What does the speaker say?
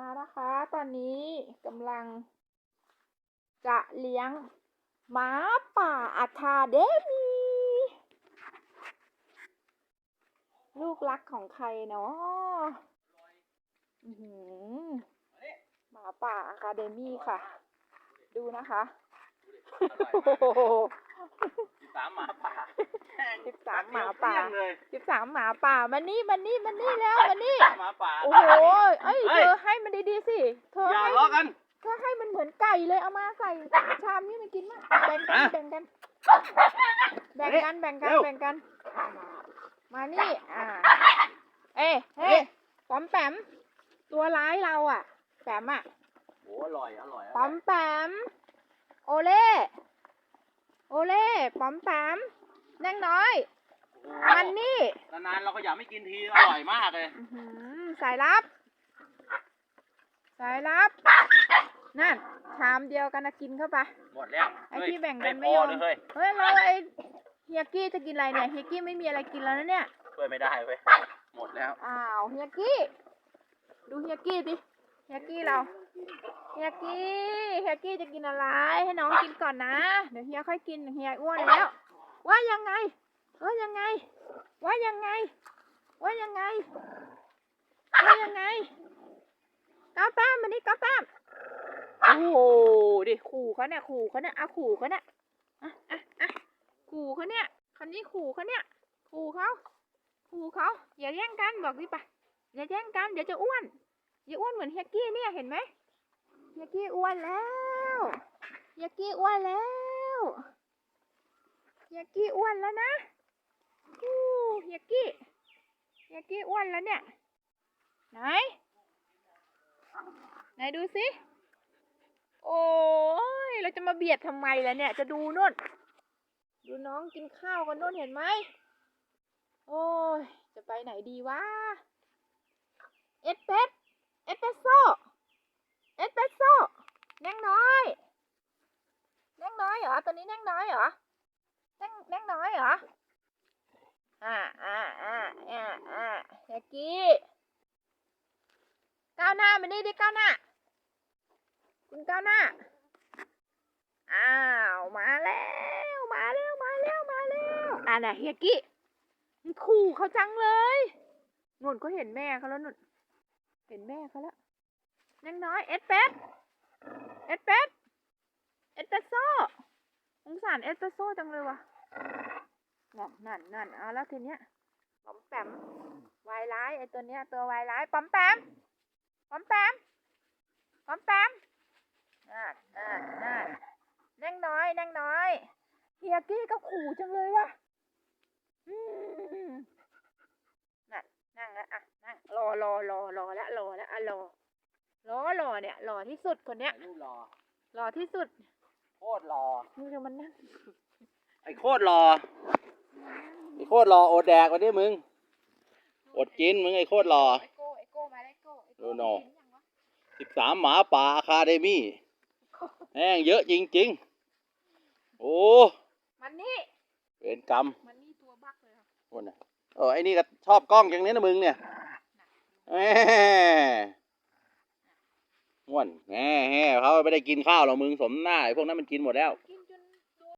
มานะคะ ตอนนี้กำลัง จะเลี้ยงหมาป่าอาคาเดมีลูกรักของใครเนาะอื้อหือหมาป่าอาคาเดมีค่ะ ดูนะคะ โอ้โห สิบสามหมาป่าสิบสามหมาป่าเกลี้ยงเลยสิบสามหมาป่ามานี่มานี่มานี่แล้วมานี่หมาป่าโอ้โหเอ้ยเฮ้เธยอให้มันดีๆสิเธออย่าให้ล้อกันเธอให้มันเหมือนไก่เลยเอามาใส่ชามนี่มันกินมั้งแบ่งกันอะแบ่งกันแบ่งกัน แบ่งกันเร็วแบ่งกัน มานี่อ่า เอ้ยเฮ้ยปอมแปมตัวร้ายเราอะแปมอะโอ้อร่อยอร่อยปอมแปมโอเล่ โอเล่ปอมแปมนั่งน้อย มันนี่นานๆเราก็อยากไม่กินทีอร่อยมากเลยอื้อหือสายลับ สายลับ นั่น ชามเดียวกันนะกินเข้าไป หมดแล้วไอ้เฮ้ยที่แบ่งกันพไม่อยอมเลยเฮ้ยเฮ้ยเราไอ้เฮียกี้จะกินอะไรเนี่ยเฮียกี้ไม่มีอะไรกินแล้วนะเนี่ย ช่วยไม่ได้เว้ยหมดแล้ว อ้าวเฮียกี้ ดูเฮียกี้ดิ เฮียกี้เราเฮียกี้เฮียกี้จะกินอะไร ให้น้องกินก่อนนะ เดี๋ยวเฮียค่อยกินเฮียอ้วนแล้ว ว่ายังไง ว่ายังไง ว่ายังไง ว่ายังไง ว่ายังไงก้าวแต้มมานี่ก้าวแต้มโอ้โหดิขู่เขาเนี่ยขู่เขาเนี่ยอะขู่เขาเนี่ยอะอะอะขู่เขาเนี่ยคนนี้ขู่เขาเนี่ยขู่เขาขู่เขาอย่าแย่งกันบอกดิปะอย่าแย่งกันเดี๋ยวจะอ้วน อย่าอ้วนเหมือนเฮียกี้เนี่ยเห็นไหมเฮียกี้อ้วนแล้วเฮียกี้อ้วนแล้วเฮียกี้อ้วนแล้วนะอู้เฮียกี้เฮียกี้อ้วนแล้วเนี่ย ไหน ไหนดูสิ โอ้ยเราจะมาเบียดทำไมล่ะเนี่ย จะดูนู่น ดูน้องกินข้าวกันนู่นเห็นไหม โอ้ย จะไปไหนดีวะ เอสเปส เอสเปสโซเอสเปสโซแน่งน้อยแน่งน้อยเหรอตัวนี้แน่งน้อยเหรอแน่งแน่งน้อยเหรออ่าอ่าอ่าอ่าอ่าเฮียกี้ก้าวหน้ามานี่ดิก้าวหน้าคุณก้าวหน้าอ้าวมาแล้วมาแล้วมาแล้วมาแล้วอ่าน่ะเฮียกี้มันขู่เขาจังเลยนุ่นก็เห็นแม่เขาแล้วนุ่น เห็นแม่เขาแล้วนังน้อยเอ็ดเป็ดเอ็ดเป็ดเอ็ดเปสโซ่สงสารเอ็ดเปสโซ่จังเลยวะนั่นนั่นนั่นเอาแล้วทีเนี้ยปอมแปมวายร้ายไอตัวเนี้ยตัววายร้ายปอมแปมปอมแปมปอมแปมนั่นนั่นนั่นนังน้อยนังน้อยเฮียกี้ก็ขู่จังเลยวะอืมนั่นนั่งแล้วอะนั่ง รอรอรอรอแล้วรอแล้วอะรอรอรอเนี่ยรอที่สุดคนเนี้ยรูปรอรอที่สุดโคตรรอมึงจะมันนั่งไอ้โคตรรอไอ้โคตรรออดแดกวันนี้มึงอดกินมึงไอ้โคตรรอไอโก้ไอโก้มาไอโก้ไอโก้โน่โน่เห็นยังวะสิบสามหมาป่าอะคาเดมี่แห้งเยอะจริงๆโอ้มันนี่เวรกรรมมันนี่ตัวบักเลยค่ะคนน่ะเออไอ้นี่ก็ชอบกล้องอย่างนี้นะมึงเนี่ยแห ม่วนแหมแหมเขาไม่ได้กินข้าวหรอกมึงสมหน้าไอ้พวกนั้นมันกินหมดแล้ว